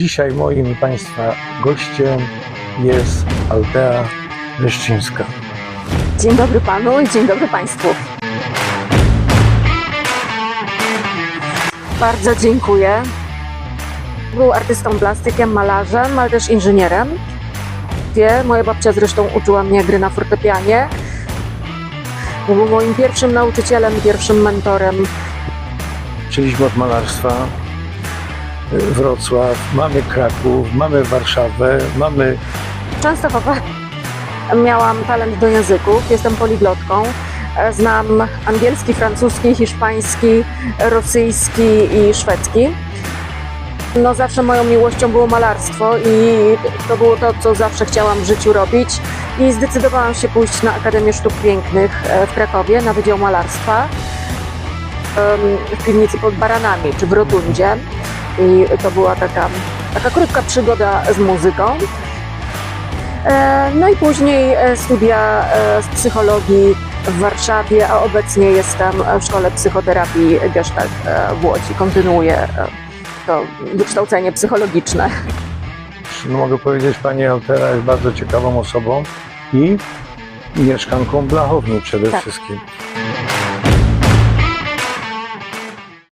Dzisiaj moim Państwa gościem jest Altea Leszczyńska. Dzień dobry panu i dzień dobry państwu. Bardzo dziękuję. Był artystą plastykiem, malarzem, ale też inżynierem. Wie, moja babcia zresztą uczyła mnie gry na fortepianie. Był moim pierwszym nauczycielem, pierwszym mentorem. Zaczęliśmy od malarstwa. Wrocław, mamy Kraków, mamy Warszawę, mamy Częstochowa. Miałam talent do języków, jestem poliglotką. Znam angielski, francuski, hiszpański, rosyjski i szwedzki. No zawsze moją miłością było malarstwo i to było to, co zawsze chciałam w życiu robić. I zdecydowałam się pójść na Akademię Sztuk Pięknych e, w Krakowie na Wydział Malarstwa w piwnicy pod Baranami czy w Rotundzie. I to była taka, taka krótka przygoda z muzyką. E, No i później e, studia e, z psychologii w Warszawie, a obecnie jestem w Szkole Psychoterapii Gestalt e, w Łodzi. Kontynuuję e, to wykształcenie psychologiczne. no mogę powiedzieć, pani Altera jest bardzo ciekawą osobą i mieszkanką Blachowni przede Tak. wszystkim.